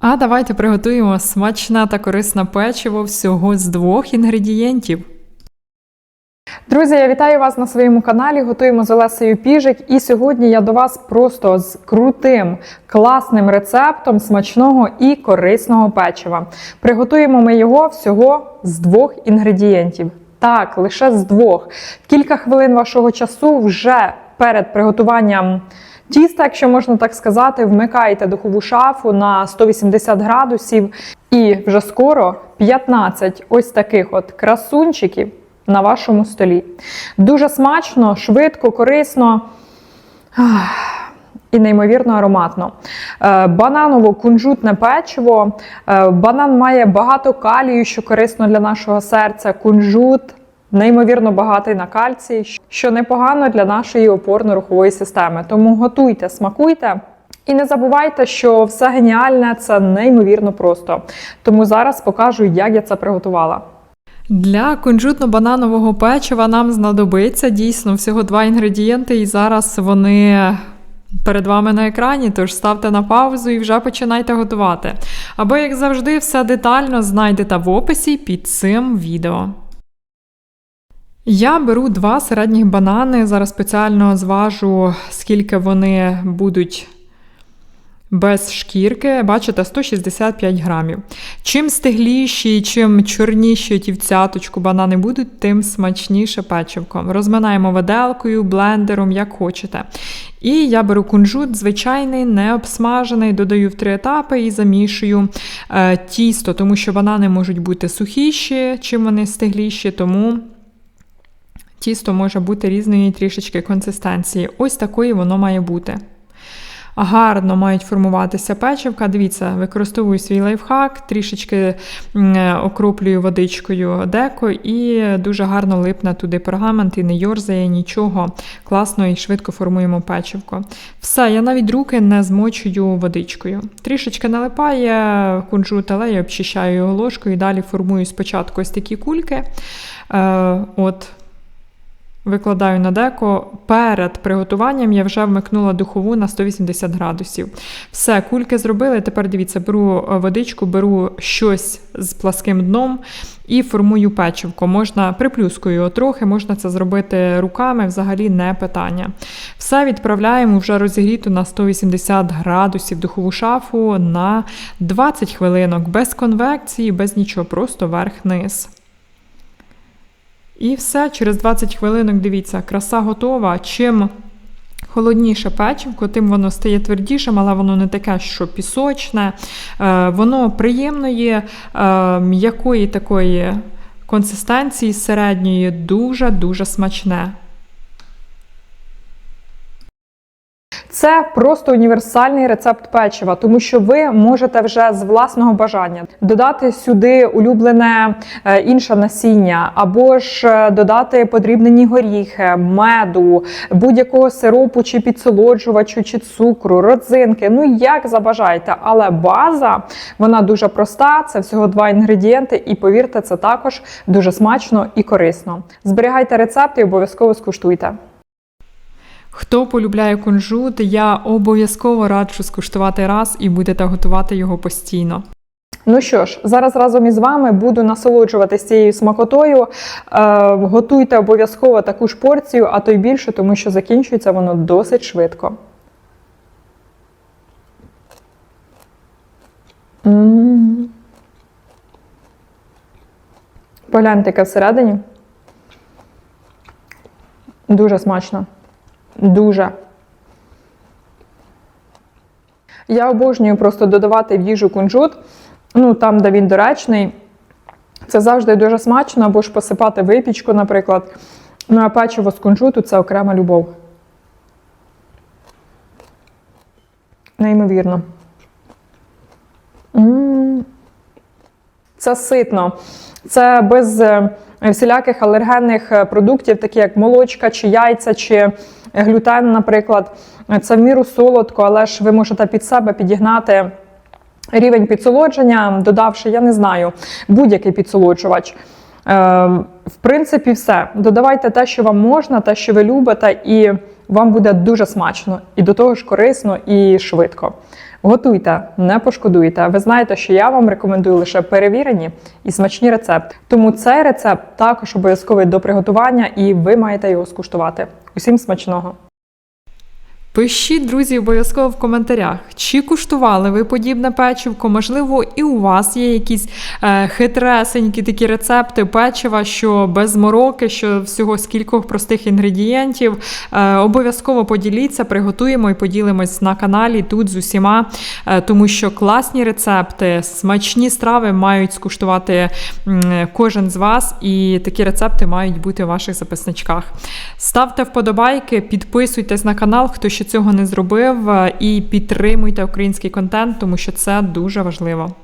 А давайте приготуємо смачне та корисне печиво всього з двох інгредієнтів. Друзі, я вітаю вас на своєму каналі. Готуємо з Олесею Піжик. І сьогодні я до вас просто з крутим, класним рецептом смачного і корисного печива. Приготуємо ми його всього з двох інгредієнтів. Так, лише з двох. Кілька хвилин вашого часу вже перед приготуванням. Тіста, якщо можна так сказати, вмикаєте духову шафу на 180 градусів, і вже скоро 15 ось таких от красунчиків на вашому столі. Дуже смачно, швидко, корисно і неймовірно ароматно. Е, Бананово-кунжутне печиво. Е, Банан має багато калію, що корисно для нашого серця. Кунжут. Неймовірно багатий на кальцій, що непогано для нашої опорно-рухової системи. Тому готуйте, смакуйте. І не забувайте, що все геніальне це неймовірно просто. Тому зараз покажу, як я це приготувала. Для кунжутно-бананового печива нам знадобиться дійсно всього два інгредієнти, і зараз вони перед вами на екрані. Тож ставте на паузу і вже починайте готувати. Або, як завжди, все детально знайдете в описі під цим відео. Я беру два середніх банани. Зараз спеціально зважу, скільки вони будуть без шкірки, бачите, 165 грамів. Чим стигліші, чим чорніші ті в цяточку банани будуть, тим смачніше печивко. Розминаємо виделкою, блендером, як хочете. І я беру кунжут, звичайний, не обсмажений, додаю в три етапи і замішую е, тісто, тому що банани можуть бути сухіші, чим вони стигліші, тому. Тісто може бути різної трішечки консистенції. Ось такої воно має бути. Гарно мають формуватися печивка. Дивіться, використовую свій лайфхак, трішечки окроплюю водичкою деко і дуже гарно липне туди пергамент і не йорзає нічого. Класно і швидко формуємо печивко. Все, я навіть руки не змочую водичкою. Трішечки налипає кунжут, але обчищаю його ложкою і далі формую спочатку ось такі кульки. Е, от Викладаю на деко. Перед приготуванням я вже вмикнула духову на 180 градусів. Все, кульки зробили. Тепер дивіться, беру водичку, беру щось з пласким дном і формую печивко. Можна приплюскую його трохи, можна це зробити руками, взагалі не питання. Все відправляємо вже розігріту на 180 градусів духову шафу на 20 хвилинок, без конвекції, без нічого, просто верх-низ. І все, через 20 хвилинок, дивіться, краса готова. Чим холодніше печивко, тим воно стає твердішим, але воно не таке, що пісочне. Е, воно приємної, е, м'якої такої консистенції середньої, дуже-дуже смачне. Це просто універсальний рецепт печива, тому що ви можете вже з власного бажання додати сюди улюблене е, інше насіння, або ж е, додати подрібнені горіхи, меду, будь-якого сиропу чи підсолоджувачу, чи цукру, родзинки. Ну як забажаєте, але база вона дуже проста. Це всього два інгредієнти, і повірте, це також дуже смачно і корисно. Зберігайте рецепти і обов'язково скуштуйте. Хто полюбляє кунжут, я обов'язково раджу скуштувати раз і будете готувати його постійно. Ну що ж, зараз разом із вами буду насолоджуватися цією смакотою. Е, готуйте обов'язково таку ж порцію, а то й більше, тому що закінчується воно досить швидко. Погляньте, яке всередині. Дуже смачно. Дуже. Я обожнюю просто додавати в їжу кунжут, ну там, де він доречний. Це завжди дуже смачно, або ж посипати випічку, наприклад. Ну, а печиво з кунжуту це окрема любов. Неймовірно. М -м -м. Це ситно. Це без е, всіляких алергенних е, продуктів, такі як молочка, чи яйця, чи глютен, наприклад. Це в міру солодко, але ж ви можете під себе підігнати рівень підсолодження, додавши, я не знаю, будь-який підсолоджувач. Е, в принципі, все. Додавайте те, що вам можна, те, що ви любите, і вам буде дуже смачно. І до того ж корисно і швидко. Готуйте, не пошкодуйте. Ви знаєте, що я вам рекомендую лише перевірені і смачні рецепти. Тому цей рецепт також обов'язковий до приготування, і ви маєте його скуштувати. Усім смачного! Пишіть, друзі, обов'язково в коментарях, чи куштували ви подібне печивко. Можливо, і у вас є якісь е, хитресенькі такі рецепти печива, що без мороки, що всього з кількох простих інгредієнтів. Е, обов'язково поділіться, приготуємо і поділимось на каналі тут з усіма, е, тому що класні рецепти, смачні страви мають скуштувати кожен з вас, і такі рецепти мають бути у ваших записничках. Ставте вподобайки, підписуйтесь на канал, хто ще цього не зробив, е, і підтримуйте український контент, тому що це дуже важливо.